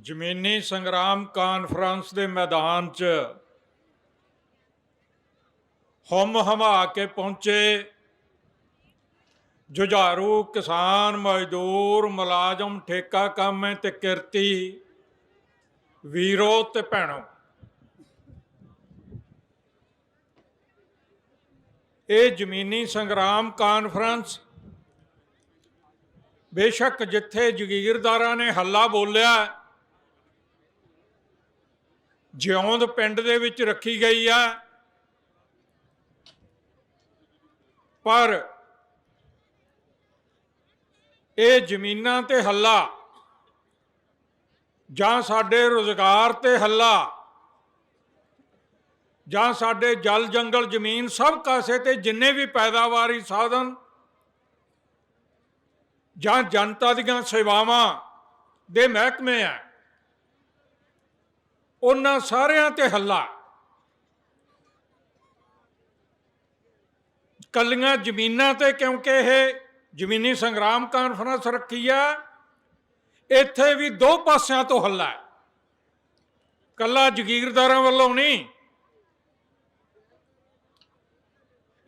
ਜ਼ਮੀਨੀ ਸੰਗਰਾਮ ਕਾਨਫਰੰਸ ਦੇ ਮੈਦਾਨ 'ਚ ਹਮ ਹਮਾ ਕੇ ਪਹੁੰਚੇ ਜੁਝਾਰੂ ਕਿਸਾਨ ਮਜ਼ਦੂਰ ਮੁਲਾਜ਼ਮ ਠੇਕਾ ਕਾਮੇ ਤੇ ਕਿਰਤੀ ਵੀਰੋ ਤੇ ਭੈਣੋ। ਇਹ ਜ਼ਮੀਨੀ ਸੰਗਰਾਮ ਕਾਨਫਰੰਸ ਬੇਸ਼ੱਕ ਜਿੱਥੇ ਜਗੀਰਦਾਰਾਂ ਨੇ ਹੱਲਾ ਬੋਲਿਆ ਜਿਉਂਦ ਪਿੰਡ ਦੇ ਵਿੱਚ ਰੱਖੀ ਗਈ ਆ। ਪਰ ਇਹ ਜ਼ਮੀਨਾਂ ਤੇ ਹੱਲਾ ਜਾਂ ਸਾਡੇ ਰੋਜ਼ਗਾਰ ਤੇ ਹੱਲਾ ਜਾਂ ਸਾਡੇ ਜਲ ਜੰਗਲ ਜ਼ਮੀਨ ਸਭ ਕਾਸੇ ਤੇ ਜਿੰਨੇ ਵੀ ਪੈਦਾਵਾਰੀ ਸਾਧਨ ਜਾਂ ਜਨਤਾ ਦੀਆਂ ਸੇਵਾਵਾਂ ਦੇ ਮਹਿਕਮੇ ਆ। ਉਹਨਾਂ ਸਾਰਿਆਂ ਤੇ ਹੱਲਾ। ਕੱਲੀਆਂ ਜ਼ਮੀਨਾਂ ਤੇ ਕਿਉਂਕਿ ਇਹ ਜ਼ਮੀਨੀ ਸੰਗਰਾਮ ਕਾਨਫਰੰਸ ਰੱਖੀ ਆ, ਇੱਥੇ ਵੀ ਦੋ ਪਾਸਿਆਂ ਤੋਂ ਹੱਲਾ ਹੈ। ਕੱਲਾ ਜ਼ਗੀਰਦਾਰਾਂ ਵੱਲੋਂ ਨਹੀਂ,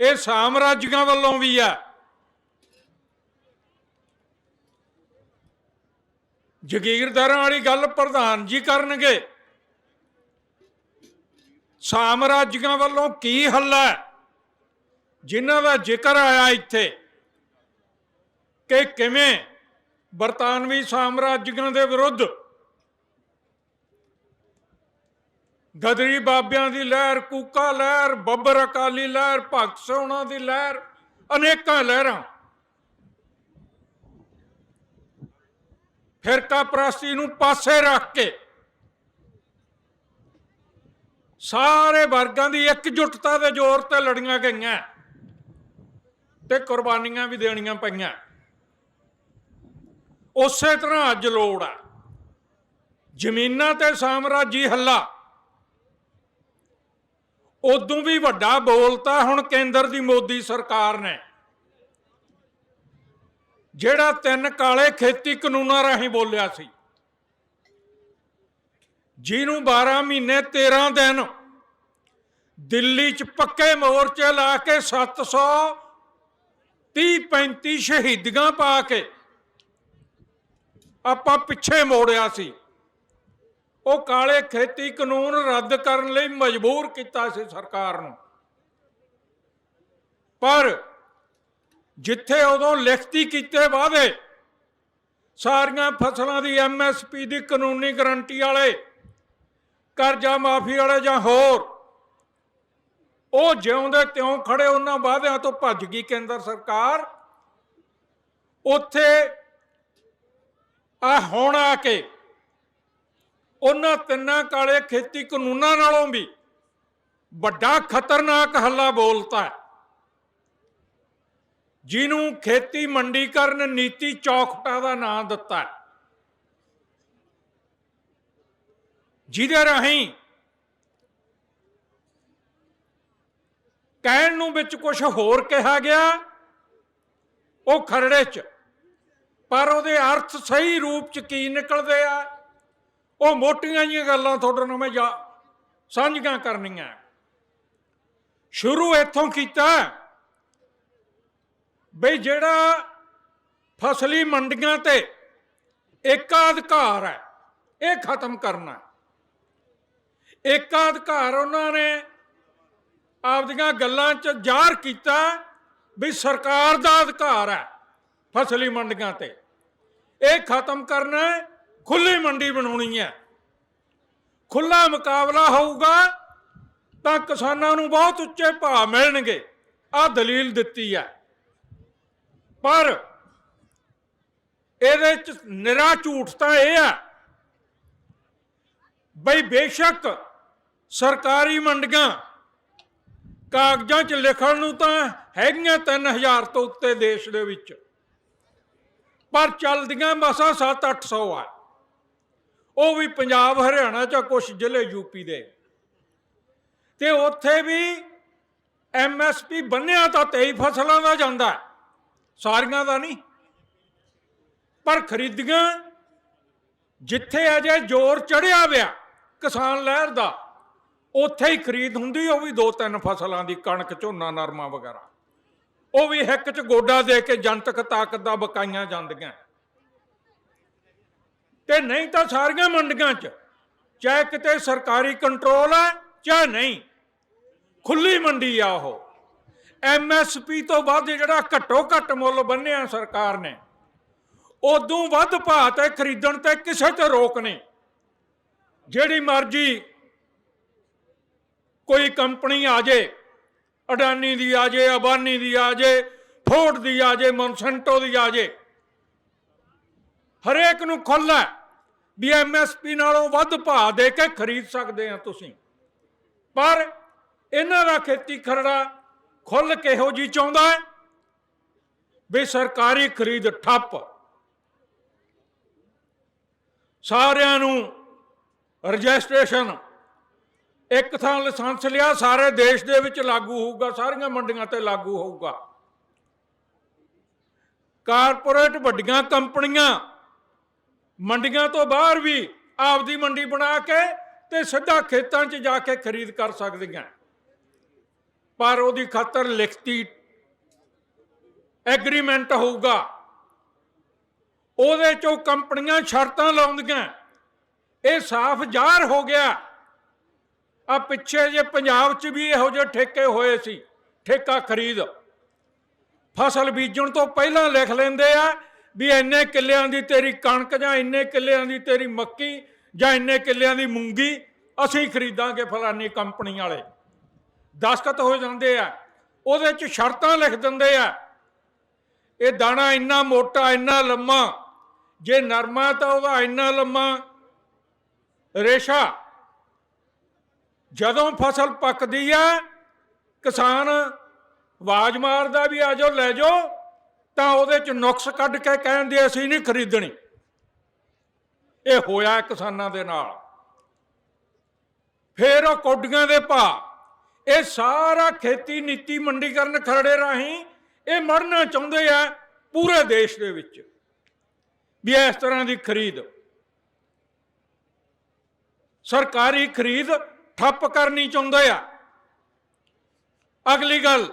ਇਹ ਸਾਮਰਾਜੀਆਂ ਵੱਲੋਂ ਵੀ ਆ। ਜਗੀਰਦਾਰਾਂ ਵਾਲੀ ਗੱਲ ਪ੍ਰਧਾਨ ਜੀ ਕਰਨਗੇ। ਸਾਮਰਾਜੀਆਂ ਵੱਲੋਂ ਕੀ ਹੱਲਾ ਹੈ? ਜਿਨ੍ਹਾਂ ਦਾ ਜ਼ਿਕਰ ਆਇਆ ਇੱਥੇ ਕਿ ਕਿਵੇਂ ਬਰਤਾਨਵੀ ਸਾਮਰਾਜੀਆਂ ਦੇ ਵਿਰੁੱਧ ਗਦਰੀ ਬਾਬਿਆਂ ਦੀ ਲਹਿਰ, ਕੂਕਾ ਲਹਿਰ, ਬੱਬਰ ਅਕਾਲੀ ਲਹਿਰ, ਭਗਤ ਸੋਹਣਾ ਦੀ ਲਹਿਰ, ਅਨੇਕਾਂ ਲਹਿਰਾਂ। ਫਿਰਕਾ ਪ੍ਰਸਤੀ ਨੂੰ ਪਾਸੇ ਰੱਖ ਕੇ ਸਾਰੇ ਵਰਗਾਂ ਦੀ ਇਕਜੁੱਟਤਾ ਦੇ ਜ਼ੋਰ ਤੇ ਲੜੀਆਂ ਗਈਆਂ। ਤੇ ਕੁਰਬਾਨੀਆਂ ਵੀ ਦੇਣੀਆਂ ਪਈਆਂ। ਉਸੇ ਤਰ੍ਹਾਂ ਅੱਜ ਲੋੜ ਆ। ਜ਼ਮੀਨਾਂ ਤੇ ਸਾਮਰਾਜੀ ਹੱਲਾ। ਉਦੋਂ ਵੀ ਵੱਡਾ ਬੋਲਤਾ ਹੁਣ ਕੇਂਦਰ ਦੀ ਮੋਦੀ ਸਰਕਾਰ ਨੇ। ਜਿਹੜਾ ਤਿੰਨ ਕਾਲੇ ਖੇਤੀ ਕਾਨੂੰਨਾਂ ਰਾਹੀਂ ਬੋਲਿਆ ਸੀ। ਜਿਹਨੂੰ 12 ਮਹੀਨੇ 13 ਦਿਨ ਦਿੱਲੀ 'ਚ ਪੱਕੇ ਮੋਰਚੇ ਲਾ ਕੇ 700 30 35 ਸ਼ਹੀਦੀਆਂ ਪਾ ਕੇ ਆਪਾਂ ਪਿੱਛੇ ਮੋੜਿਆ ਸੀ। ਉਹ ਕਾਲੇ ਖੇਤੀ ਕਾਨੂੰਨ ਰੱਦ ਕਰਨ ਲਈ ਮਜਬੂਰ ਕੀਤਾ ਸੀ ਸਰਕਾਰ ਨੂੰ। ਪਰ ਜਿੱਥੇ ਉਦੋਂ ਲਿਖਤੀ ਕੀਤੇ ਵਾਅਦੇ, ਸਾਰੀਆਂ ਫਸਲਾਂ ਦੀ ਐਮਐਸਪੀ ਦੀ ਕਾਨੂੰਨੀ ਗਰੰਟੀ ਵਾਲੇ ਕਰਜ਼ਾ ਮਾਫੀ ਵਾਲੇ ਜਾਂ ਹੋਰ। ਉਹ ਜਿਉਂਦੇ ਤਿਉਂ ਖੜੇ, ਉਹਨਾਂ ਵਾਅਦਿਆਂ ਤੋਂ ਭੱਜ ਗਈ ਕੇਂਦਰ ਸਰਕਾਰ। ਉੱਥੇ ਆ ਹੁਣ ਆ ਕੇ ਉਹਨਾਂ ਤਿੰਨਾਂ ਕਾਲੇ ਖੇਤੀ ਕਾਨੂੰਨਾਂ ਨਾਲੋਂ ਵੀ ਵੱਡਾ ਖਤਰਨਾਕ ਹੱਲਾ ਬੋਲਤਾ ਜਿਹਨੂੰ ਖੇਤੀ ਮੰਡੀਕਰਨ ਨੀਤੀ ਚੌਖਟਾ ਦਾ ਨਾਂ ਦਿੱਤਾ ਹੈ ਜਿਹਦੇ ਰਾਹੀਂ ਕਹਿਣ ਨੂੰ ਵਿੱਚ ਕੁਝ ਹੋਰ ਕਿਹਾ ਗਿਆ, ਉਹ ਖਰੜੇ 'ਚ। ਪਰ ਉਹਦੇ ਅਰਥ ਸਹੀ ਰੂਪ 'ਚ ਕੀ ਨਿਕਲਦੇ ਆ? ਉਹ ਮੋਟੀਆਂ ਜੀਆਂ ਗੱਲਾਂ ਤੁਹਾਡੇ ਨਾਲ ਮੈਂ ਜਾ ਸਾਂਝੀਆਂ ਕਰਨੀਆਂ। ਸ਼ੁਰੂ ਇੱਥੋਂ ਕੀਤਾ ਬਈ ਜਿਹੜਾ ਫਸਲੀ ਮੰਡੀਆਂ ਤੇ ਏਕਾਧਿਕਾਰ ਹੈ, ਇਹ ਖਤਮ ਕਰਨਾ। ਏਕਾਧਿਕਾਰ ਉਹਨਾਂ ਨੇ ਆਪਦੀਆਂ ਗੱਲਾਂ 'ਚ ਜ਼ਾਹਰ ਕੀਤਾ ਵੀ ਸਰਕਾਰ ਦਾ ਅਧਿਕਾਰ ਹੈ ਫਸਲੀ ਮੰਡੀਆਂ ਤੇ। ਇਹ ਖਤਮ ਕਰਨਾ ਹੈ ਖੁੱਲੀ ਮੰਡੀ ਬਣਾਉਣੀ ਹੈ। ਖੁੱਲਾ ਮੁਕਾਬਲਾ ਹੋਊਗਾ ਤਾਂ ਕਿਸਾਨਾਂ ਨੂੰ ਬਹੁਤ ਉੱਚੇ ਭਾਅ ਮਿਲਣਗੇ। ਆ ਦਲੀਲ ਦਿੱਤੀ ਹੈ। ਪਰ ਇਹਦੇ ਚ ਨਿਰਾ ਝੂਠ ਤਾਂ ਇਹ ਆ ਬਈ ਬੇਸ਼ੱਕ ਸਰਕਾਰੀ ਮੰਡੀਆਂ। ਕਾਗਜ਼ਾਂ 'ਚ ਲਿਖਣ ਨੂੰ ਤਾਂ ਹੈਗੀਆਂ 3000 ਤੋਂ ਉੱਤੇ ਦੇਸ਼ ਦੇ ਵਿੱਚ। ਪਰ ਚੱਲਦੀਆਂ ਮਸਾ 7-800 ਆ। ਉਹ ਵੀ ਪੰਜਾਬ, ਹਰਿਆਣਾ ਚ ਕੁਝ ਜ਼ਿਲ੍ਹੇ ਯੂਪੀ ਦੇ। ਤੇ ਉੱਥੇ ਵੀ ਐਮਐਸਪੀ ਬੰਨਿਆ ਤਾਂ 23 ਫਸਲਾਂ ਦਾ ਜਾਂਦਾ। ਸਾਰੀਆਂ ਦਾ ਨਹੀਂ। ਪਰ ਖਰੀਦੀਆਂ ਜਿੱਥੇ ਅਜੇ ਜ਼ੋਰ ਚੜਿਆ ਪਿਆ ਕਿਸਾਨ ਲਹਿਰ ਦਾ। ਉੱਥੇ ਹੀ ਖਰੀਦ ਹੁੰਦੀ, ਉਹ ਵੀ ਦੋ ਤਿੰਨ ਫਸਲਾਂ ਦੀ ਕਣਕ, ਝੋਨਾ, ਨਰਮਾ ਵਗੈਰਾ। ਉਹ ਵੀ ਹਿੱਕ 'ਚ ਗੋਡਾ ਦੇ ਕੇ ਜਨਤਕ ਤਾਕਤ ਦਾ ਬਕਾਈਆਂ ਜਾਂਦੀਆਂ। ਤੇ ਨਹੀਂ ਤਾਂ ਸਾਰੀਆਂ ਮੰਡੀਆਂ 'ਚ, ਚਾਹੇ ਕਿਤੇ ਸਰਕਾਰੀ ਕੰਟਰੋਲ ਹੈ, ਚਾਹੇ ਨਹੀਂ, ਖੁੱਲੀ ਮੰਡੀ ਆ ਉਹ। ਐਮਐਸਪੀ ਤੋਂ ਵੱਧ ਜਿਹੜਾ ਘੱਟੋ ਘੱਟ ਮੁੱਲ ਬੰਨਿਆ ਸਰਕਾਰ ਨੇ, ਉਦੋਂ ਵੱਧ ਭਾਅ ਤੇ ਖਰੀਦਣ ਤੇ ਕਿਸੇ ਤੇ ਰੋਕ ਨਹੀਂ। ਜਿਹੜੀ ਮਰਜ਼ੀ ਕੋਈ ਕੰਪਨੀ ਆ ਜੇ, ਅਡਾਨੀ ਦੀ ਆ ਜੇ, ਅਬਾਨੀ ਦੀ ਆ ਜੇ, ਫੋਰਡ ਦੀ ਆ ਜੇ, ਮੌਨਸੈਂਟੋ ਦੀ ਆ ਜੇ, ਹਰੇਕ ਨੂੰ ਖੁੱਲ੍ਹਾ ਹੈ ਵੀ ਐਮਐਸਪੀ ਨਾਲੋਂ ਵੱਧ ਭਾਅ ਦੇ ਕੇ ਖਰੀਦ ਸਕਦੇ ਆ ਤੁਸੀਂ। ਪਰ ਇਹਨਾਂ ਦਾ ਖੇਤੀ ਖਰੜਾ ਖੁੱਲ ਕਿਹੋ ਜੀ ਚਾਹੁੰਦਾ ਹੈ? ਵੀ ਸਰਕਾਰੀ ਖਰੀਦ ਠੱਪ। ਸਾਰਿਆਂ ਨੂੰ ਰਜਿਸਟ੍ਰੇਸ਼ਨ ਇੱਕ ਥਾਂ ਲਾਇਸੈਂਸ ਲਿਆ, ਸਾਰੇ ਦੇਸ਼ ਦੇ ਵਿੱਚ ਲਾਗੂ ਹੋਊਗਾ, ਸਾਰੀਆਂ ਮੰਡੀਆਂ ਤੇ ਲਾਗੂ ਹੋਊਗਾ। ਕਾਰਪੋਰੇਟ ਵੱਡੀਆਂ ਕੰਪਨੀਆਂ ਮੰਡੀਆਂ ਤੋਂ ਬਾਹਰ ਵੀ ਆਪਦੀ ਮੰਡੀ ਬਣਾ ਕੇ ਤੇ ਸਿੱਧਾ ਖੇਤਾਂ 'ਚ ਜਾ ਕੇ ਖਰੀਦ ਕਰ ਸਕਦੀਆਂ। ਪਰ ਉਹਦੀ ਖਾਤਰ ਲਿਖਤੀ ਐਗਰੀਮੈਂਟ ਹੋਊਗਾ। ਉਹਦੇ ਚੋਂ ਕੰਪਨੀਆਂ ਸ਼ਰਤਾਂ ਲਾਉਂਦੀਆਂ। ਇਹ ਸਾਫ਼ ਜ਼ਾਹਰ ਹੋ ਗਿਆ। ਆ ਪਿੱਛੇ ਜੇ ਪੰਜਾਬ 'ਚ ਵੀ ਇਹੋ ਜਿਹੇ ਠੇਕੇ ਹੋਏ ਸੀ, ਠੇਕਾ ਖਰੀਦ। ਫਸਲ ਬੀਜਣ ਤੋਂ ਪਹਿਲਾਂ ਲਿਖ ਲੈਂਦੇ ਆ ਵੀ ਇੰਨੇ ਕਿੱਲਿਆਂ ਦੀ ਤੇਰੀ ਕਣਕ ਜਾਂ ਇੰਨੇ ਕਿੱਲਿਆਂ ਦੀ ਤੇਰੀ ਮੱਕੀ ਜਾਂ ਇੰਨੇ ਕਿੱਲਿਆਂ ਦੀ ਮੂੰਗੀ, ਅਸੀਂ ਖਰੀਦਾਂਗੇ ਫਲਾਨੀ ਕੰਪਨੀ ਵਾਲੇ। ਦਸਤਖਤ ਹੋ ਜਾਂਦੇ ਆ। ਉਹਦੇ 'ਚ ਸ਼ਰਤਾਂ ਲਿਖ ਦਿੰਦੇ ਆ। ਇਹ ਦਾਣਾ ਇੰਨਾ ਮੋਟਾ, ਇੰਨਾ ਲੰਮਾ, ਜੇ ਨਰਮਾ ਤਾਂ ਉਹਦਾ ਇੰਨਾ ਲੰਮਾ ਰੇਸ਼ਾ ਜਦੋਂ ਫਸਲ ਪੱਕਦੀ ਆ, ਕਿਸਾਨ ਆਵਾਜ਼ ਮਾਰਦਾ ਵੀ ਆ ਜਾਓ, ਲੈ ਜਾਓ, ਤਾਂ ਉਹਦੇ ਚ ਨੁਕਸ ਕੱਢ ਕੇ ਕਹਿੰਦੇ ਅਸੀਂ ਨਹੀਂ ਖਰੀਦਣੀ। ਇਹ ਹੋਇਆ ਕਿਸਾਨਾਂ ਦੇ ਨਾਲ। ਫੇਰ ਉਹ ਕੋਡੀਆਂ ਦੇ ਭਾਅ, ਇਹ ਸਾਰਾ ਖੇਤੀ ਨੀਤੀ ਮੰਡੀਕਰਨ ਖਰੜੇ ਰਾਹੀਂ ਇਹ ਮੜਨਾ ਚਾਹੁੰਦੇ ਆ ਪੂਰੇ ਦੇਸ਼ ਦੇ ਵਿੱਚ, ਵੀ ਇਸ ਤਰ੍ਹਾਂ ਦੀ ਖਰੀਦ। ਸਰਕਾਰੀ ਖਰੀਦ ਠੱਪ ਕਰਨੀ ਚਾਹੁੰਦੇ ਆ। ਅਗਲੀ ਗੱਲ,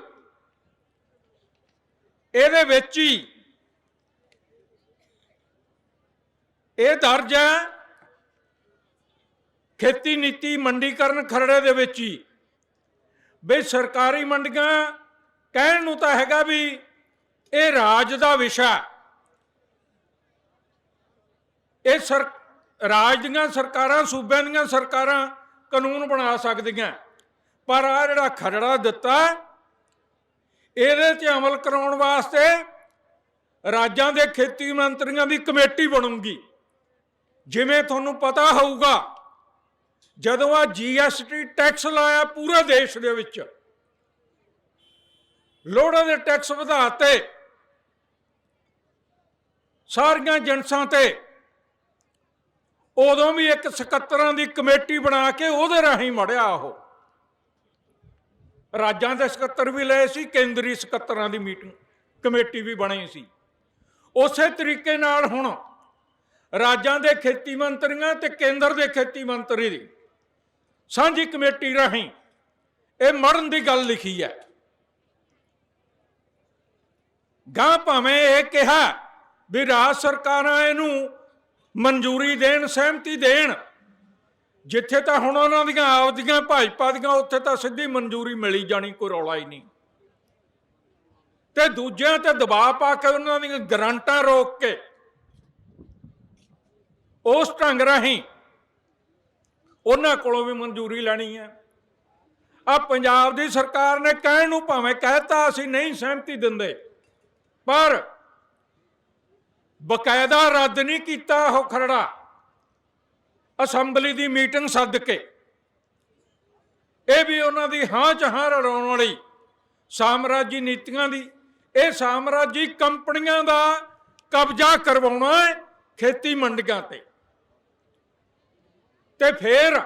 ਇਹਦੇ ਵਿੱਚ ਹੀ ਇਹ ਦਰਜ ਹੈ, ਖੇਤੀ ਨੀਤੀ ਮੰਡੀਕਰਨ ਖਰੜੇ ਦੇ ਵਿੱਚ ਹੀ, ਵੀ ਸਰਕਾਰੀ ਮੰਡੀਆਂ ਕਹਿਣ ਨੂੰ ਤਾਂ ਹੈਗਾ ਵੀ ਇਹ ਰਾਜ ਦਾ ਵਿਸ਼ਾ ਇਹ ਸਰ, ਰਾਜ ਦੀਆਂ ਸਰਕਾਰਾਂ, ਸੂਬਿਆਂ ਦੀਆਂ ਸਰਕਾਰਾਂ ਕਾਨੂੰਨ ਬਣਾ ਸਕਦੀਆਂ। ਪਰ ਆ ਜਿਹੜਾ ਖਰੜਾ ਦਿੱਤਾ, ਇਹਦੇ ਤੇ ਅਮਲ ਕਰਾਉਣ ਵਾਸਤੇ ਰਾਜਾਂ ਦੇ ਖੇਤੀ ਮੰਤਰੀਆਂ ਦੀ ਕਮੇਟੀ ਬਣੂਗੀ। ਜਿਵੇਂ ਤੁਹਾਨੂੰ ਪਤਾ ਹੋਊਗਾ, ਜਦੋਂ ਆ ਜੀਐਸਟੀ ਟੈਕਸ ਲਾਇਆ ਪੂਰੇ ਦੇਸ਼ ਦੇ ਵਿੱਚ, ਲੋੜਾਂ ਦੇ ਟੈਕਸ ਵਧਾਤੇ, ਸਾਰੀਆਂ ਜਿਨਸਾਂ ਤੇ ਉਦੋਂ ਵੀ ਇੱਕ ਸਕੱਤਰਾਂ ਦੀ ਕਮੇਟੀ ਬਣਾ ਕੇ ਉਹਦੇ ਰਾਹੀਂ ਮੜਿਆ ਉਹ। ਰਾਜਾਂ ਦੇ ਸਕੱਤਰ ਵੀ ਲਏ ਸੀ, ਕੇਂਦਰੀ ਸਕੱਤਰਾਂ ਦੀ ਮੀਟਿੰਗ, ਕਮੇਟੀ ਵੀ ਬਣੀ ਸੀ। ਉਸੇ ਤਰੀਕੇ ਨਾਲ ਹੁਣ ਰਾਜਾਂ ਦੇ ਖੇਤੀ ਮੰਤਰੀਆਂ ਤੇ ਕੇਂਦਰ ਦੇ ਖੇਤੀ ਮੰਤਰੀ ਦੀ ਸਾਂਝੀ ਕਮੇਟੀ ਰਾਹੀਂ ਇਹ ਮਰਨ ਦੀ ਗੱਲ ਲਿਖੀ ਹੈ। ਗਾਂ ਭਾਵੇਂ ਇਹ ਕਿਹਾ ਵੀ ਰਾਜ ਸਰਕਾਰਾਂ ਇਹਨੂੰ ਮਨਜ਼ੂਰੀ ਦੇਣ, ਸਹਿਮਤੀ ਦੇਣ। ਜਿੱਥੇ ਤਾਂ ਹੁਣ ਉਹਨਾਂ ਦੀਆਂ, ਆਪਦੀਆਂ ਭਾਜਪਾ ਦੀਆਂ, ਉੱਥੇ ਤਾਂ ਸਿੱਧੀ ਮਨਜ਼ੂਰੀ ਮਿਲੀ ਜਾਣੀ, ਕੋਈ ਰੌਲਾ ਹੀ ਨਹੀਂ। ਤੇ ਦੂਜਿਆਂ ਤੇ ਦਬਾਅ ਪਾ ਕੇ ਉਹਨਾਂ ਦੀਆਂ ਗਰੰਟਾਂ ਰੋਕ ਕੇ, ਉਸ ਢੰਗ ਰਾਹੀਂ ਉਹਨਾਂ ਕੋਲੋਂ ਵੀ ਮਨਜ਼ੂਰੀ ਲੈਣੀ ਹੈ। ਆ ਪੰਜਾਬ ਦੀ ਸਰਕਾਰ ਨੇ ਕਹਿਣ ਨੂੰ ਭਾਵੇਂ ਕਹਿਤਾ, ਅਸੀਂ ਨਹੀਂ ਸਹਿਮਤੀ ਦਿੰਦੇ, ਪਰ ਬਕਾਇਦਾ ਰੱਦ ਨਹੀਂ ਕੀਤਾ ਉਹ ਖਰੜਾ। ਅਸੈਂਬਲੀ ਦੀ ਮੀਟਿੰਗ ਸੱਦ ਕੇ। ਇਹ ਵੀ ਉਹਨਾਂ ਦੀ ਹਾਂ ਜਹਾਂ ਹਾਂ ਵਾਲੀ ਸਾਮਰਾਜੀ ਨੀਤੀਆਂ ਦੀ। ਇਹ ਸਾਮਰਾਜੀ ਕੰਪਨੀਆਂ ਦਾ ਕਬਜ਼ਾ ਕਰਵਾਉਣਾ ਹੈ ਖੇਤੀ ਮੰਡੀਆਂ ਤੇ। ਤੇ ਫਿਰ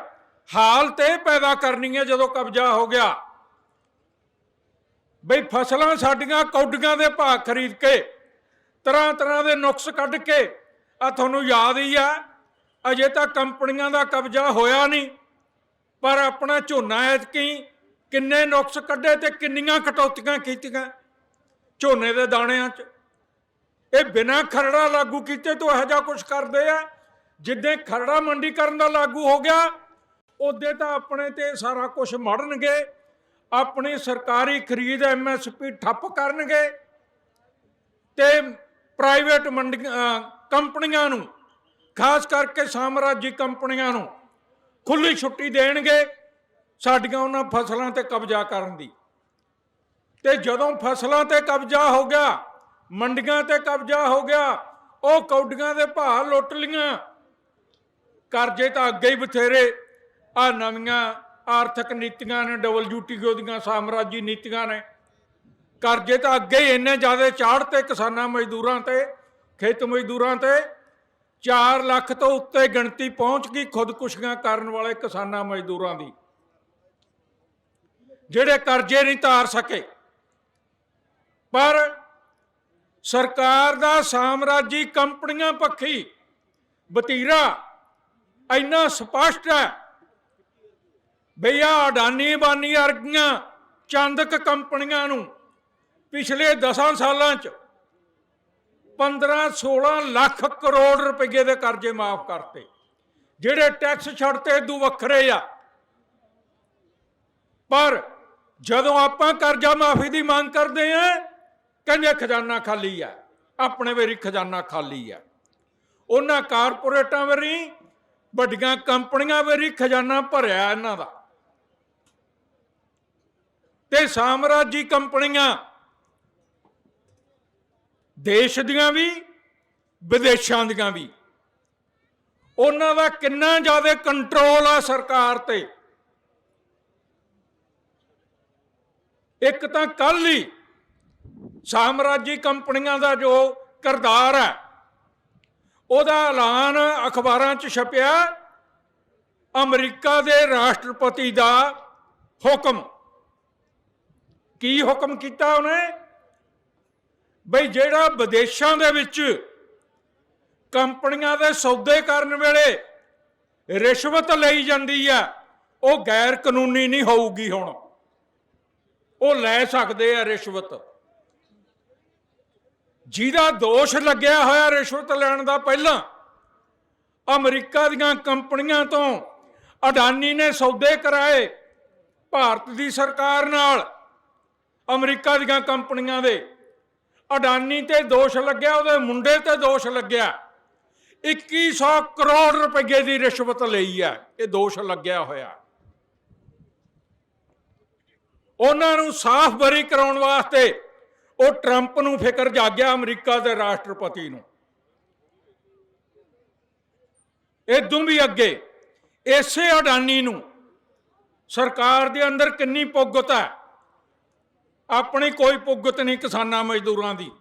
ਹਾਲਤ ਇਹ ਪੈਦਾ ਕਰਨੀ ਹੈ ਜਦੋਂ ਕਬਜ਼ਾ ਹੋ ਗਿਆ। ਬਈ ਫਸਲਾਂ ਸਾਡੀਆਂ ਕੌਡੀਆਂ ਦੇ ਭਾਅ ਖਰੀਦ ਕੇ ਤਰ੍ਹਾਂ ਤਰ੍ਹਾਂ ਦੇ ਨੁਕਸ ਕੱਢ ਕੇ। ਆ ਤੁਹਾਨੂੰ ਯਾਦ ਹੀ ਆ, ਅਜੇ ਤਾਂ ਕੰਪਨੀਆਂ ਦਾ ਕਬਜ਼ਾ ਹੋਇਆ ਨਹੀਂ। ਪਰ ਆਪਣਾ ਝੋਨਾ ਐਤਕੀ ਕਿੰਨੇ ਨੁਕਸ ਕੱਢੇ ਤੇ ਕਿੰਨੀਆਂ ਕਟੌਤੀਆਂ ਕੀਤੀਆਂ। ਝੋਨੇ ਦੇ ਦਾਣਿਆਂ 'ਚ। ਇਹ ਬਿਨਾਂ ਖਰੜਾ ਲਾਗੂ ਕੀਤੇ ਤੋਂ ਇਹੋ ਜਿਹਾ ਕੁਝ ਕਰਦੇ ਆ, ਜਿੱਦੇ ਖਰੜਾ ਮੰਡੀਕਰਨ ਦਾ ਲਾਗੂ ਹੋ ਗਿਆ, ਉਹਦੇ ਤਾਂ ਆਪਣੇ ਤੇ ਸਾਰਾ ਕੁਝ ਮੜਨਗੇ। ਆਪਣੀ ਸਰਕਾਰੀ ਖਰੀਦ ਐਮਐਸਪੀ ਠੱਪ ਕਰਨਗੇ। ਤੇ ਪ੍ਰਾਈਵੇਟ ਮੰਡੀ ਕੰਪਨੀਆਂ ਨੂੰ, ਖਾਸ ਕਰਕੇ ਸਾਮਰਾਜੀ ਕੰਪਨੀਆਂ ਨੂੰ ਖੁੱਲੀ ਛੁੱਟੀ ਦੇਣਗੇ, ਸਾਡੀਆਂ ਉਹਨਾਂ ਫਸਲਾਂ ਤੇ ਕਬਜ਼ਾ ਕਰਨ ਦੀ। ਤੇ ਜਦੋਂ ਫਸਲਾਂ ਤੇ ਕਬਜ਼ਾ ਹੋ ਗਿਆ, ਮੰਡੀਆਂ ਤੇ ਕਬਜ਼ਾ ਹੋ ਗਿਆ, ਉਹ ਕੌਡੀਆਂ ਦੇ ਭਾਅ ਲੁੱਟ ਲੀਆਂ ਕਰਜ਼ੇ ਤਾਂ ਅੱਗੇ ਹੀ ਬਥੇਰੇ ਆ ਨਵੀਆਂ ਆਰਥਿਕ ਨੀਤੀਆਂ ਨੇ, ਡਬਲਯੂਟੀਓ ਦੀਆਂ ਸਾਮਰਾਜੀ ਨੀਤੀਆਂ ਨੇ ਕਰਜ਼ੇ ਤਾਂ ਅੱਗੇ ਹੀ ਇੰਨੇ ਜ਼ਿਆਦਾ ਚਾੜ ਤੇ ਕਿਸਾਨਾਂ ਮਜ਼ਦੂਰਾਂ ਤੇ, ਖੇਤ ਮਜ਼ਦੂਰਾਂ ਤੇ 4 ਲੱਖ ਤੋਂ ਉੱਤੇ ਗਿਣਤੀ ਪਹੁੰਚ ਗਈ ਖੁਦਕੁਸ਼ੀਆਂ ਕਰਨ ਵਾਲੇ ਕਿਸਾਨਾਂ ਮਜ਼ਦੂਰਾਂ ਦੀ। ਜਿਹੜੇ ਕਰਜ਼ੇ ਨਹੀਂ ਤਾਰ ਸਕੇ। ਪਰ ਸਰਕਾਰ ਦਾ ਸਾਮਰਾਜੀ ਕੰਪਨੀਆਂ ਪੱਖੀ ਵਤੀਰਾ ਇੰਨਾ ਸਪਸ਼ਟ ਹੈ ਬਈ ਆਹ ਅਡਾਨੀ ਬਾਨੀ ਅਰਗੀਆਂ ਚੰਦਕ ਕੰਪਨੀਆਂ ਨੂੰ ਪਿਛਲੇ 10 ਸਾਲਾਂ 'ਚ 15-16 ਲੱਖ ਕਰੋੜ ਰੁਪਏ ਦੇ ਕਰਜ਼ੇ ਮਾਫ ਕਰਤੇ। ਜਿਹੜੇ ਟੈਕਸ ਛੱਡਤੇ ਇਦੋਂ ਵੱਖਰੇ ਆ। ਪਰ ਜਦੋਂ ਆਪਾਂ ਕਰਜ਼ਾ ਮਾਫੀ ਦੀ ਮੰਗ ਕਰਦੇ ਆ, ਕਹਿੰਦੇ ਖਜ਼ਾਨਾ ਖਾਲੀ ਆ। ਆਪਣੇ ਵੇਰੀ ਖਜ਼ਾਨਾ ਖਾਲੀ ਆ। ਉਹਨਾਂ ਕਾਰਪੋਰੇਟਾਂ ਵੇਰੀ, ਵੱਡੀਆਂ ਕੰਪਨੀਆਂ ਵੇਰੀ ਖਜ਼ਾਨਾ ਭਰਿਆ ਇਹਨਾਂ ਦਾ। ਤੇ ਸਾਮਰਾਜੀ ਕੰਪਨੀਆਂ ਦੇਸ਼ ਦੀਆਂ ਵੀ, ਵਿਦੇਸ਼ਾਂ ਦੀਆਂ ਵੀ। ਉਹਨਾਂ ਦਾ ਕਿੰਨਾ ਜ਼ਿਆਦਾ ਕੰਟਰੋਲ ਆ ਸਰਕਾਰ ਤੇ। ਇੱਕ ਤਾਂ ਕੱਲ ਹੀ ਸਾਮਰਾਜੀ ਕੰਪਨੀਆਂ ਦਾ ਜੋ ਕਰਦਾਰ ਹੈ, ਉਹਦਾ ਐਲਾਨ ਅਖਬਾਰਾਂ 'ਚ ਛਪਿਆ, ਅਮਰੀਕਾ ਦੇ ਰਾਸ਼ਟਰਪਤੀ ਦਾ ਹੁਕਮ। ਕੀ ਹੁਕਮ ਕੀਤਾ ਉਹਨੇ? ਬਈ ਜਿਹੜਾ ਵਿਦੇਸ਼ਾਂ ਦੇ ਵਿੱਚ ਕੰਪਨੀਆਂ ਦੇ ਸੌਦੇ ਕਰਨ ਵੇਲੇ ਰਿਸ਼ਵਤ ਲਈ ਜਾਂਦੀ ਆ, ਉਹ ਗੈਰ ਕਾਨੂੰਨੀ ਨਹੀਂ ਹੋਊਗੀ ਹੁਣ। ਉਹ ਲੈ ਸਕਦੇ ਆ ਰਿਸ਼ਵਤ। ਜਿਹਦਾ ਦੋਸ਼ ਲੱਗਿਆ ਹੋਇਆ ਰਿਸ਼ਵਤ ਲੈਣ ਦਾ ਪਹਿਲਾਂ, ਅਮਰੀਕਾ ਦੀਆਂ ਕੰਪਨੀਆਂ ਤੋਂ ਅਡਾਨੀ ਨੇ ਸੌਦੇ ਕਰਾਏ ਭਾਰਤ ਦੀ ਸਰਕਾਰ ਨਾਲ, ਅਮਰੀਕਾ ਦੀਆਂ ਕੰਪਨੀਆਂ ਦੇ। ਅਡਾਨੀ ਤੇ ਦੋਸ਼ ਲੱਗਿਆ, ਉਹਦੇ ਮੁੰਡੇ ਤੇ ਦੋਸ਼ ਲੱਗਿਆ। 2100 ਕਰੋੜ ਰੁਪਏ ਦੀ ਰਿਸ਼ਵਤ ਲਈ ਹੈ ਇਹ ਦੋਸ਼ ਲੱਗਿਆ ਹੋਇਆ। ਉਹਨਾਂ ਨੂੰ ਸਾਫ਼ ਬਰੀ ਕਰਾਉਣ ਵਾਸਤੇ ਉਹ ਟਰੰਪ ਨੂੰ ਫਿਕਰ ਜਾਗਿਆ, ਅਮਰੀਕਾ ਦੇ ਰਾਸ਼ਟਰਪਤੀ ਨੂੰ। ਇਦੋਂ ਵੀ ਅੱਗੇ, ਇਸੇ ਅਡਾਨੀ ਨੂੰ ਸਰਕਾਰ ਦੇ ਅੰਦਰ ਕਿੰਨੀ ਪੁੱਗਤ ਹੈ? ਆਪਣੀ ਕੋਈ ਪੁੱਗਤ ਨਹੀਂ ਕਿਸਾਨਾਂ ਮਜ਼ਦੂਰਾਂ ਦੀ,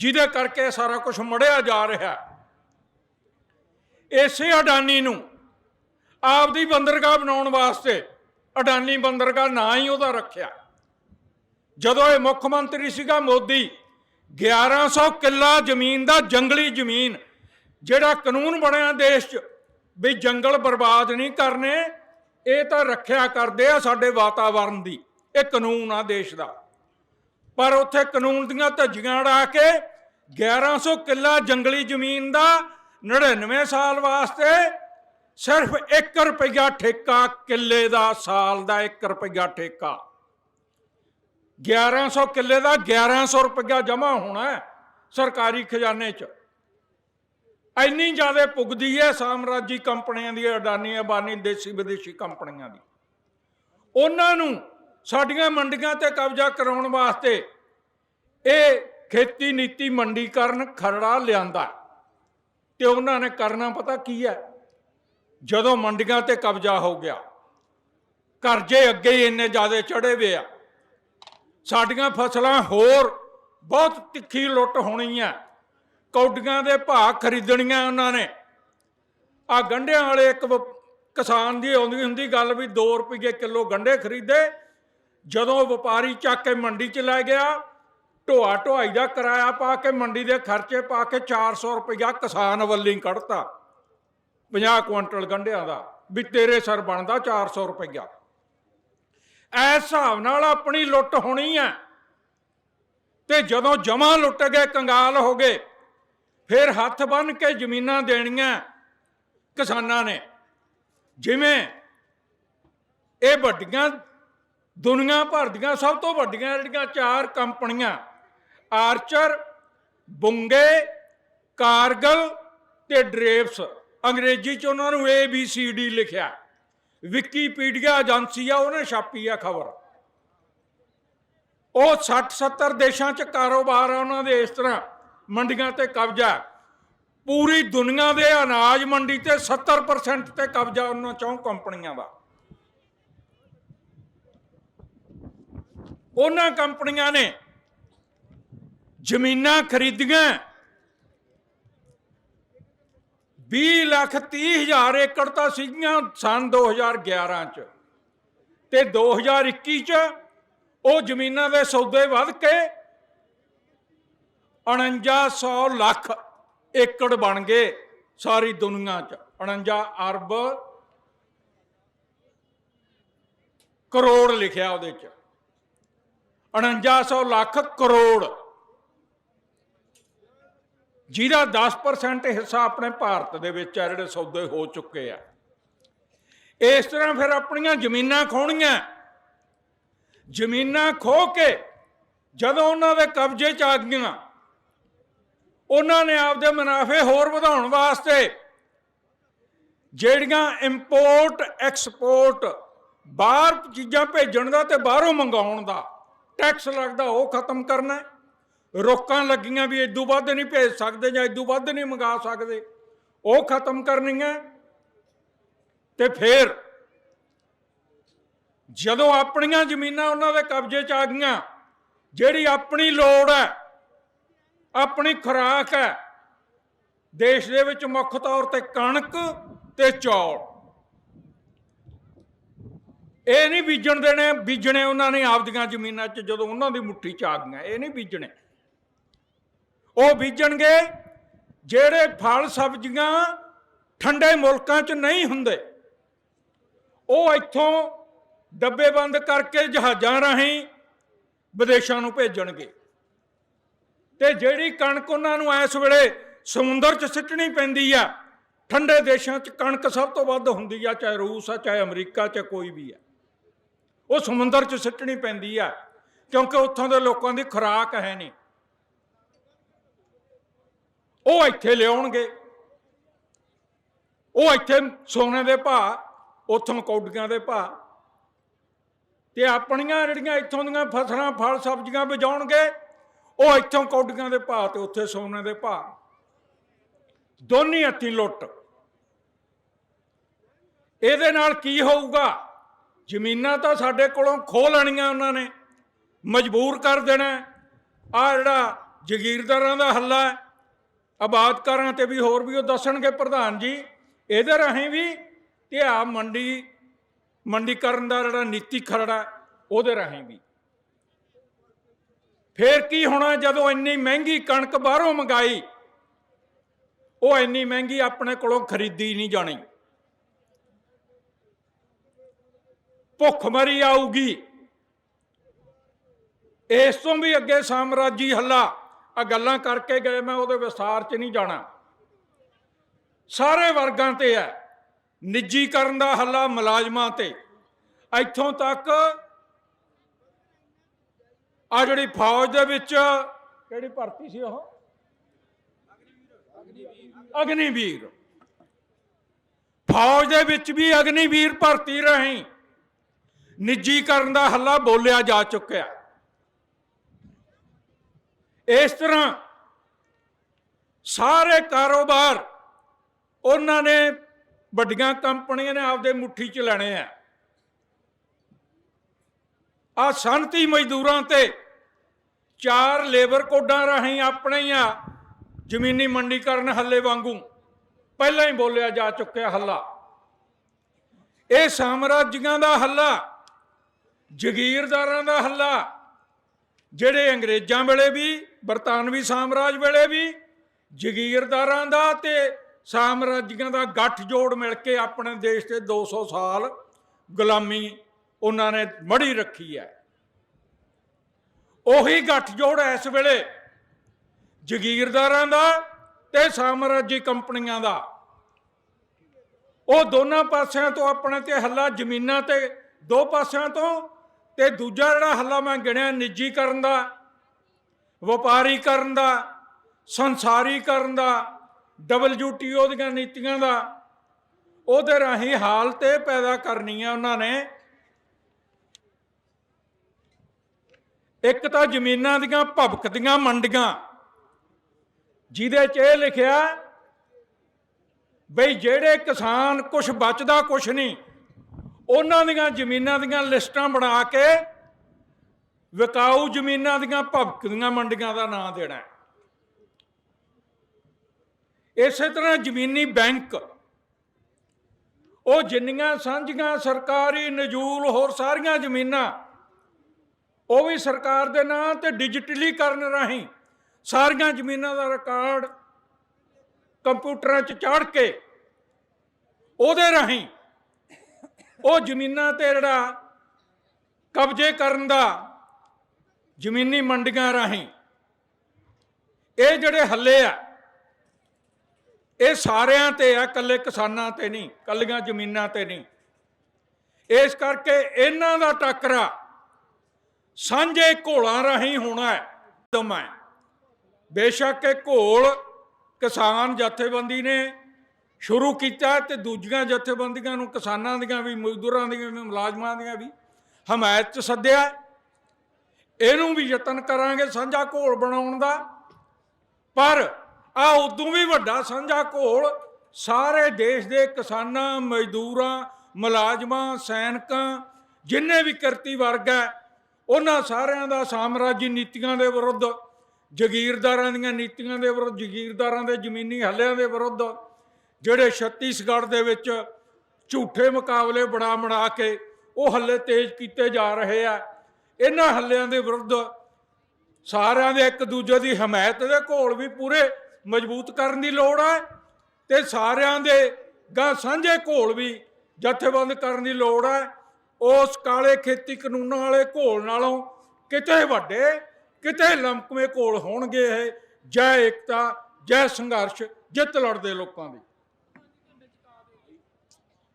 ਜਿਹਦੇ ਕਰਕੇ ਸਾਰਾ ਕੁਝ ਮੜਿਆ ਜਾ ਰਿਹਾ। ਇਸੇ ਅਡਾਨੀ ਨੂੰ ਆਪਦੀ ਬੰਦਰਗਾਹ ਬਣਾਉਣ ਵਾਸਤੇ ਅਡਾਨੀ ਬੰਦਰਗਾਹ ਨਾਂ ਹੀ ਉਹਦਾ ਰੱਖਿਆ। ਜਦੋਂ ਇਹ ਮੁੱਖ ਮੰਤਰੀ ਸੀਗਾ ਮੋਦੀ 1100 ਕਿੱਲਾ ਜ਼ਮੀਨ ਦਾ ਜੰਗਲੀ ਜ਼ਮੀਨ, ਜਿਹੜਾ ਕਾਨੂੰਨ ਬਣਿਆ ਦੇਸ਼ 'ਚ ਵੀ ਜੰਗਲ ਬਰਬਾਦ ਨਹੀਂ ਕਰਨੇ, ਇਹ ਤਾਂ ਰੱਖਿਆ ਕਰਦੇ ਆ ਸਾਡੇ ਵਾਤਾਵਰਣ ਦੀ, ਇਹ ਕਾਨੂੰਨ ਆ ਦੇਸ਼ ਦਾ। ਪਰ ਉੱਥੇ ਕਾਨੂੰਨ ਦੀਆਂ ਧੱਜੀਆਂ ਉਡਾ ਕੇ 1100 ਕਿੱਲਾ ਜੰਗਲੀ ਜ਼ਮੀਨ ਦਾ 99 ਸਾਲ ਵਾਸਤੇ ਸਿਰਫ 1 ਰੁਪਇਆ ਠੇਕਾ, ਕਿੱਲੇ ਦਾ ਸਾਲ ਦਾ 1 ਰੁਪਇਆ ਠੇਕਾ। 1100 ਕਿੱਲੇ ਦਾ 1100 ਰੁਪਇਆ ਜਮ੍ਹਾਂ ਹੋਣਾ ਸਰਕਾਰੀ ਖਜ਼ਾਨੇ 'ਚ। ਇੰਨੀ ਜ਼ਿਆਦਾ ਪੁੱਗਦੀ ਹੈ ਸਾਮਰਾਜੀ ਕੰਪਨੀਆਂ ਦੀ, ਅਡਾਨੀ, ਅਬਾਨੀ ਦੇਸੀ ਵਿਦੇਸ਼ੀ ਕੰਪਨੀਆਂ ਦੀ। ਉਹਨਾਂ ਨੂੰ ਸਾਡੀਆਂ ਮੰਡੀਆਂ ਤੇ ਕਬਜ਼ਾ ਕਰਾਉਣ ਵਾਸਤੇ ਇਹ ਖੇਤੀ ਨੀਤੀ ਮੰਡੀਕਰਨ ਖਰੜਾ ਲਿਆਂਦਾ ਤੇ ਉਹਨਾਂ ਨੇ ਕਰਨਾ ਪਤਾ ਕੀ ਹੈ? ਜਦੋਂ ਮੰਡੀਆਂ ਤੇ ਕਬਜ਼ਾ ਹੋ ਗਿਆ, ਕਰਜ਼ੇ ਅੱਗੇ ਹੀ ਇੰਨੇ ਜ਼ਿਆਦਾ ਚੜੇ ਵੇ ਆ। ਸਾਡੀਆਂ ਫਸਲਾਂ ਹੋਰ ਬਹੁਤ ਤਿੱਖੀ ਲੁੱਟ ਹੋਣੀ ਆ ਕੌਡੀਆਂ ਦੇ ਭਾਅ ਖਰੀਦਣੀਆਂ ਉਹਨਾਂ ਨੇ। ਆ ਗੰਢਿਆਂ ਵਾਲੇ ਇੱਕ ਕਿਸਾਨ ਦੀ ਆਉਂਦੀ ਹੁੰਦੀ ਗੱਲ ਵੀ 2 ਰੁਪਏ ਕਿਲੋ ਗੰਢੇ ਖਰੀਦੇ ਜਦੋਂ ਵਪਾਰੀ ਚੱਕ ਕੇ ਮੰਡੀ ਚ ਲੈ ਗਿਆ, ਢੋਆ ਢੋਆਈ ਦਾ ਕਿਰਾਇਆ ਪਾ ਕੇ ਮੰਡੀ ਦੇ ਖਰਚੇ ਪਾ ਕੇ 400 ਰੁਪਇਆ ਕਿਸਾਨ ਵੱਲੋਂ ਕੱਢਤਾ। 50 ਕੁਇੰਟਲ ਗੰਢਿਆਂ ਦਾ, ਵੀ ਤੇਰੇ ਸਰ ਬਣਦਾ 400 ਰੁਪਈਆ। ਐਸ ਹਿਸਾਬ ਨਾਲ ਆਪਣੀ ਲੁੱਟ ਹੋਣੀ ਹੈ। ਤੇ ਜਦੋਂ ਜਮਾ ਲੁੱਟ ਗਏ, ਕੰਗਾਲ ਹੋ ਗਏ, ਫਿਰ ਹੱਥ ਬੰਨ ਕੇ ਜ਼ਮੀਨਾਂ ਦੇਣੀਆਂ ਕਿਸਾਨਾਂ ਨੇ। ਜਿਵੇਂ ਇਹ ਵੱਡੀਆਂ ਦੁਨੀਆ ਭਰ ਦੀਆਂ ਸਭ ਤੋਂ ਵੱਡੀਆਂ ਜਿਹੜੀਆਂ ਚਾਰ ਕੰਪਨੀਆਂ, ਆਰਚਰ, ਬੁੰਗੇ, ਕਾਰਗਲ ਤੇ ਡਰੇਵਸ। ਅੰਗਰੇਜ਼ੀ ਚ ਉਹਨਾਂ ਨੂੰ ਏ ਬੀ ਸੀ ਡੀ ਲਿਖਿਆ। ਵਿਕੀਪੀਡੀਆ ਏਜੰਸੀ ਆ, ਉਹਨੇ ਛਾਪੀ ਆ ਖਬਰ। ਉਹ 60 70 ਦੇਸ਼ਾਂ ਚ ਕਾਰੋਬਾਰ ਆ, ਉਹਨਾਂ ਦੇ ਇਸ ਤਰ੍ਹਾਂ ਮੰਡੀਆਂ ਤੇ ਕਬਜ਼ਾ। ਪੂਰੀ ਦੁਨੀਆ ਦੇ ਅਨਾਜ ਮੰਡੀ ਤੇ 70% ਤੇ ਕਬਜ਼ਾ ਉਹਨਾਂ ਚੋਂ ਕੰਪਨੀਆਂ ਦਾ। ਉਹਨਾਂ ਕੰਪਨੀਆਂ ਨੇ ਜ਼ਮੀਨਾਂ ਖਰੀਦੀਆਂ। 20 ਲੱਖ 30 ਹਜ਼ਾਰ ਏਕੜ ਤਾਂ ਸੀਗੀਆਂ ਸਨ 2011 ਚ। ਤੇ 2021 ਚ ਉਹ ਜ਼ਮੀਨਾਂ ਦੇ ਸੌਦੇ ਵੱਧ ਕੇ 4900 ਲੱਖ ਏਕੜ ਬਣ ਗਏ ਸਾਰੀ ਦੁਨੀਆ ਚ। 49 ਅਰਬ ਕਰੋੜ ਲਿਖਿਆ ਉਹਦੇ ਚ। 4900 ਲੱਖ ਕਰੋੜ। ਜਿਹਦਾ 10% ਹਿੱਸਾ ਆਪਣੇ ਭਾਰਤ ਦੇ ਵਿੱਚ ਆ, ਜਿਹੜੇ ਸੌਦੇ ਹੋ ਚੁੱਕੇ ਆ। ਇਸ ਤਰ੍ਹਾਂ ਫਿਰ ਆਪਣੀਆਂ ਜ਼ਮੀਨਾਂ ਖੋਣੀਆਂ। ਜ਼ਮੀਨਾਂ ਖੋ ਕੇ ਜਦੋਂ ਉਹਨਾਂ ਦੇ ਕਬਜ਼ੇ 'ਚ ਆ ਗਈਆਂ, ਉਹਨਾਂ ਨੇ ਆਪਦੇ ਮੁਨਾਫੇ ਹੋਰ ਵਧਾਉਣ ਵਾਸਤੇ ਜਿਹੜੀਆਂ ਇੰਪੋਰਟ ਐਕਸਪੋਰਟ ਬਾਹਰ ਚੀਜ਼ਾਂ ਭੇਜਣ ਦਾ ਤੇ ਬਾਹਰੋਂ ਮੰਗਾਉਣ ਦਾ ਟੈਕਸ ਲੱਗਦਾ, ਉਹ ਖਤਮ ਕਰਨਾ ਰੋਕਾਂ ਲੱਗੀਆਂ ਵੀ ਇਦੋਂ ਵੱਧ ਨਹੀਂ ਭੇਜ ਸਕਦੇ ਜਾਂ ਇਦੋਂ ਵੱਧ ਨਹੀਂ ਮੰਗਾ ਸਕਦੇ। ਉਹ ਖਤਮ ਕਰਨੀਆਂ ਤੇ ਫਿਰ ਜਦੋਂ ਆਪਣੀਆਂ ਜ਼ਮੀਨਾਂ ਉਹਨਾਂ ਦੇ ਕਬਜ਼ੇ 'ਚ ਆ ਗਈਆਂ, ਜਿਹੜੀ ਆਪਣੀ ਲੋੜ ਹੈ, ਆਪਣੀ ਖੁਰਾਕ ਹੈ, ਦੇਸ਼ ਦੇ ਵਿੱਚ ਮੁੱਖ ਤੌਰ ਤੇ ਕਣਕ ਤੇ ਚੌਲ। ਇਹ ਨਹੀਂ ਬੀਜਣ ਦੇਣੇ, ਬੀਜਣੇ ਉਹਨਾਂ ਨੇ ਆਪਦੀਆਂ ਜ਼ਮੀਨਾਂ 'ਚ ਜਦੋਂ ਉਹਨਾਂ ਦੀ ਮੁੱਠੀ 'ਚ ਆ ਗਈਆਂ, ਇਹ ਨਹੀਂ ਬੀਜਣੇ। ਉਹ ਬੀਜਣਗੇ ਜਿਹੜੇ ਫਲ ਸਬਜ਼ੀਆਂ ਠੰਡੇ ਮੁਲਕਾਂ 'ਚ ਨਹੀਂ ਹੁੰਦੇ। ਉਹ ਇੱਥੋਂ ਡੱਬੇ ਬੰਦ ਕਰਕੇ ਜਹਾਜ਼ਾਂ ਰਾਹੀਂ ਵਿਦੇਸ਼ਾਂ ਨੂੰ ਭੇਜਣਗੇ। ਤੇ ਜਿਹੜੀ ਕਣਕ ਉਹਨਾਂ ਨੂੰ ਇਸ ਵੇਲੇ ਸਮੁੰਦਰ 'ਚ ਸਿੱਟਣੀ ਪੈਂਦੀ ਆ, ਠੰਡੇ ਦੇਸ਼ਾਂ 'ਚ ਕਣਕ ਸਭ ਤੋਂ ਵੱਧ ਹੁੰਦੀ ਆ, ਚਾਹੇ ਰੂਸ ਆ, ਚਾਹੇ ਅਮਰੀਕਾ, ਚਾਹੇ ਕੋਈ ਵੀ ਆ। ਉਹ ਸਮੁੰਦਰ 'ਚ ਸਿੱਟਣੀ ਪੈਂਦੀ ਆ, ਕਿਉਂਕਿ ਉੱਥੋਂ ਦੇ ਲੋਕਾਂ ਦੀ ਖੁਰਾਕ ਹੈ ਨਹੀਂ। ਉਹ ਇੱਥੇ ਲਿਆਉਣਗੇ। ਉਹ ਇੱਥੇ ਸੋਨੇ ਦੇ ਭਾਅ, ਉੱਥੋਂ ਕੌਡੀਆਂ ਦੇ ਭਾਅ। ਤੇ ਆਪਣੀਆਂ ਜਿਹੜੀਆਂ ਇੱਥੋਂ ਦੀਆਂ ਫਸਲਾਂ, ਫਲ, ਸਬਜ਼ੀਆਂ ਬਜਾਉਣਗੇ, ਉਹ ਇੱਥੋਂ ਕੌਡੀਆਂ ਦੇ ਭਾਅ ਤੇ ਉੱਥੇ ਸੋਨੇ ਦੇ ਭਾਅ। ਦੋਨੀ ਹੱਥੀ ਲੁੱਟ। ਇਹਦੇ ਨਾਲ ਕੀ ਹੋਊਗਾ? ਜ਼ਮੀਨਾਂ ਤਾਂ ਸਾਡੇ ਕੋਲੋਂ ਖੋਹ ਲੈਣੀਆਂ ਉਹਨਾਂ ਨੇ, ਮਜਬੂਰ ਕਰ ਦੇਣਾ ਆ ਜਿਹੜਾ ਜ਼ਗੀਰਦਾਰਾਂ ਦਾ ਹੱਲਾ ਹੈ, ਆਬਾਦਕਾਰਾਂ ਤੇ ਵੀ ਹੋਰ ਵੀ ਉਹ ਦੱਸਣਗੇ ਪ੍ਰਧਾਨ ਜੀ, ਇਹਦੇ ਰਾਹੀਂ ਵੀ ਤੇ ਆ ਮੰਡੀ ਮੰਡੀਕਰਨ ਦਾ ਜਿਹੜਾ ਨੀਤੀ ਖਰੜਾ ਉਹਦੇ ਰਾਹੀਂ ਵੀ। ਫੇਰ ਕੀ ਹੋਣਾ ਜਦੋਂ ਇੰਨੀ ਮਹਿੰਗੀ ਕਣਕ ਬਾਹਰੋਂ ਮੰਗਾਈ, ਉਹ ਇੰਨੀ ਮਹਿੰਗੀ ਆਪਣੇ ਕੋਲੋਂ ਖਰੀਦੀ ਨਹੀਂ ਜਾਣੀ। ਭੁੱਖਮਰੀ ਆਊਗੀ। ਇਸ ਤੋਂ ਵੀ ਅੱਗੇ ਸਾਮਰਾਜੀ ਹੱਲਾ ਆ ਗੱਲਾਂ ਕਰਕੇ ਗਏ, ਮੈਂ ਉਹਦੇ ਵਿਸਥਾਰ 'ਚ ਨਹੀਂ ਜਾਣਾ। ਸਾਰੇ ਵਰਗਾਂ ਤੇ ਹੈ, ਨਿੱਜੀਕਰਨ ਦਾ ਹੱਲਾ ਮੁਲਾਜ਼ਮਾਂ ਤੇ। ਇੱਥੋਂ ਤੱਕ ਆ ਜਿਹੜੀ ਫੌਜ ਦੇ ਵਿੱਚ ਕਿਹੜੀ ਭਰਤੀ ਸੀ ਉਹ? ਅਗਨੀਵੀਰ। ਫੌਜ ਦੇ ਵਿੱਚ ਵੀ ਅਗਨੀਵੀਰ ਭਰਤੀ ਰਹੀ। ਨਿੱਜੀਕਰਨ ਦਾ ਹੱਲਾ ਬੋਲਿਆ ਜਾ ਚੁੱਕਿਆ। ਇਸ ਤਰ੍ਹਾਂ ਸਾਰੇ ਕਾਰੋਬਾਰ ਉਹਨਾਂ ਨੇ ਵੱਡੀਆਂ ਕੰਪਨੀਆਂ ਨੇ ਆਪਦੇ ਮੁੱਠੀ 'ਚ ਲੈਣੇ ਆ। ਆ ਸੰਤੀ ਮਜ਼ਦੂਰਾਂ ਤੇ ਚਾਰ ਲੇਬਰ ਕੋਡਾਂ ਰਾਹੀਂ ਆਪਣੇ ਆ ਜ਼ਮੀਨੀ ਮੰਡੀਕਰਨ ਹੱਲੇ ਵਾਂਗੂ। ਪਹਿਲਾਂ ਹੀ ਬੋਲਿਆ ਜਾ ਚੁੱਕਿਆ ਹੱਲਾ। ਇਹ ਸਾਮਰਾਜੀਆਂ ਦਾ ਹੱਲਾ ਜ਼ਗੀਰਦਾਰਾਂ ਦਾ ਹੱਲਾ। ਜਿਹੜੇ ਅੰਗਰੇਜ਼ਾਂ ਵੇਲੇ ਵੀ, ਬਰਤਾਨਵੀ ਸਾਮਰਾਜ ਵੇਲੇ ਵੀ ਜ਼ਗੀਰਦਾਰਾਂ ਦਾ ਤੇ ਸਾਮਰਾਜੀਆਂ ਦਾ ਗੱਠਜੋੜ ਮਿਲ ਕੇ ਆਪਣੇ ਦੇਸ਼ ਤੇ 200 ਸਾਲ ਗੁਲਾਮੀ ਉਹਨਾਂ ਨੇ ਮੜੀ ਰੱਖੀ ਹੈ। ਉਹੀ ਗੱਠਜੋੜ ਇਸ ਵੇਲੇ ਜ਼ਗੀਰਦਾਰਾਂ ਦਾ ਤੇ ਸਾਮਰਾਜੀ ਕੰਪਨੀਆਂ ਦਾ। ਉਹ ਦੋਨਾਂ ਪਾਸਿਆਂ ਤੋਂ ਆਪਣੇ ਤੇ ਹੱਲਾ, ਜ਼ਮੀਨਾਂ ਤੇ ਦੋ ਪਾਸਿਆਂ ਤੋਂ ਤੇ ਦੂਜਾ ਜਿਹੜਾ ਹੱਲਾ ਮੈਂ ਗਿਣਿਆ ਨਿੱਜੀਕਰਨ ਦਾ ਵਪਾਰੀਕਰਨ ਦਾ ਸੰਸਾਰੀਕਰਨ ਦਾ WTO ਦੀਆਂ ਨੀਤੀਆਂ ਦਾ, ਉਹਦੇ ਰਾਹੀਂ ਹਾਲਤ ਇਹ ਪੈਦਾ ਕਰਨੀ ਆ ਉਹਨਾਂ ਨੇ। ਇੱਕ ਤਾਂ ਜ਼ਮੀਨਾਂ ਦੀਆਂ ਭਵਕਦੀਆਂ ਮੰਡੀਆਂ, ਜਿਹਦੇ 'ਚ ਇਹ ਲਿਖਿਆ ਬਈ ਜਿਹੜੇ ਕਿਸਾਨ ਕੁਝ ਬਚਦਾ ਕੁਝ ਨਹੀਂ ਉਹਨਾਂ ਦੀਆਂ ਜ਼ਮੀਨਾਂ ਦੀਆਂ ਲਿਸਟਾਂ ਬਣਾ ਕੇ ਵਿਕਾਊ ਜ਼ਮੀਨਾਂ ਦੀਆਂ ਭਵਕਦੀਆਂ ਮੰਡੀਆਂ ਦਾ ਨਾਂ ਦੇਣਾ ਹੈ। ਇਸੇ ਤਰ੍ਹਾਂ ਜ਼ਮੀਨੀ ਬੈਂਕ, ਉਹ ਜਿੰਨੀਆਂ ਸਾਂਝੀਆਂ ਸਰਕਾਰੀ ਨਜੂਲ ਹੋਰ ਸਾਰੀਆਂ ਜ਼ਮੀਨਾਂ, ਉਹ ਵੀ ਸਰਕਾਰ ਦੇ ਨਾਂ ਤੇ ਡਿਜੀਟਲੀਕਰਨ ਰਾਹੀਂ ਸਾਰੀਆਂ ਜ਼ਮੀਨਾਂ ਦਾ ਰਿਕਾਰਡ ਕੰਪਿਊਟਰਾਂ 'ਚ ਚਾੜ ਕੇ ਉਹਦੇ ਰਾਹੀਂ ਉਹ ਜ਼ਮੀਨਾਂ ਤੇ ਜਿਹੜਾ ਕਬਜ਼ੇ ਕਰਨ ਦਾ ਜ਼ਮੀਨੀ ਮੰਡੀਆਂ ਰਾਹੀਂ ਇਹ ਜਿਹੜੇ ਹੱਲੇ ਆ, ਇਹ ਸਾਰਿਆਂ ਤੇ ਆ ਕੱਲੇ ਕਿਸਾਨਾਂ ਤੇ ਨਹੀਂ ਕੱਲੀਆਂ ਜ਼ਮੀਨਾਂ ਤੇ ਨਹੀਂ। ਇਸ ਕਰਕੇ ਇਹਨਾਂ ਦਾ ਟੱਕਰਾ ਸਾਂਝੇ ਘੋਲਾਂ ਰਾਹੀਂ ਹੋਣਾ ਹੈ ਦਮ ਹੈ। ਬੇਸ਼ੱਕ ਇਹ ਘੋਲ ਕਿਸਾਨ ਜਥੇਬੰਦੀ ਨੇ ਸ਼ੁਰੂ ਕੀਤਾ ਤੇ ਦੂਜੀਆਂ ਜਥੇਬੰਦੀਆਂ ਨੂੰ, ਕਿਸਾਨਾਂ ਦੀਆਂ ਵੀ, ਮਜ਼ਦੂਰਾਂ ਦੀਆਂ ਵੀ, ਮੁਲਾਜ਼ਮਾਂ ਦੀਆਂ ਵੀ ਹਮਾਇਤ 'ਚ ਸੱਦਿਆ ਇਹਨੂੰ ਵੀ ਯਤਨ ਕਰਾਂਗੇ ਸਾਂਝਾ ਘੋਲ ਬਣਾਉਣ ਦਾ। ਪਰ ਆ ਉਦੋਂ ਵੀ ਵੱਡਾ ਸਾਂਝਾ ਘੋਲ ਸਾਰੇ ਦੇਸ਼ ਦੇ ਕਿਸਾਨਾਂ, ਮਜ਼ਦੂਰਾਂ, ਮੁਲਾਜ਼ਮਾਂ, ਸੈਨਿਕਾਂ, ਜਿੰਨੇ ਵੀ ਕਿਰਤੀ ਵਰਗ ਹੈ, ਉਹਨਾਂ ਸਾਰਿਆਂ ਦਾ ਸਾਮਰਾਜੀ ਨੀਤੀਆਂ ਦੇ ਵਿਰੁੱਧ, ਜ਼ਗੀਰਦਾਰਾਂ ਦੀਆਂ ਨੀਤੀਆਂ ਦੇ ਵਿਰੁੱਧ, ਜ਼ਗੀਰਦਾਰਾਂ ਦੇ ਜ਼ਮੀਨੀ ਹੱਲਿਆਂ ਦੇ ਵਿਰੁੱਧ ਜਿਹੜੇ ਛੱਤੀਸਗੜ੍ਹ ਦੇ ਵਿੱਚ ਝੂਠੇ ਮੁਕਾਬਲੇ ਬਣਾ ਬਣਾ ਕੇ ਉਹ ਹੱਲੇ ਤੇਜ਼ ਕੀਤੇ ਜਾ ਰਹੇ ਆ, ਇਹਨਾਂ ਹੱਲਿਆਂ ਦੇ ਵਿਰੁੱਧ ਸਾਰਿਆਂ ਦੇ ਇੱਕ ਦੂਜੇ ਦੀ ਹਮਾਇਤ ਦੇ ਘੋਲ ਵੀ ਪੂਰੇ ਮਜ਼ਬੂਤ ਕਰਨ ਦੀ ਲੋੜ ਹੈ ਤੇ ਸਾਰਿਆਂ ਦੇ ਗਾਂ ਸਾਂਝੇ ਘੋਲ ਵੀ ਜਥੇਬੰਦ ਕਰਨ ਦੀ ਲੋੜ ਹੈ ਉਸ ਕਾਲੇ ਖੇਤੀ ਕਾਨੂੰਨਾਂ ਵਾਲੇ ਘੋਲ ਨਾਲੋਂ ਕਿਤੇ ਵੱਡੇ, ਕਿਤੇ ਲੰਮਕਵੇਂ ਘੋਲ ਹੋਣਗੇ ਇਹ, ਜੈ ਏਕਤਾ, ਜੈ ਸੰਘਰਸ਼, ਜਿੱਤ ਲੜਦੇ ਲੋਕਾਂ ਦੀ।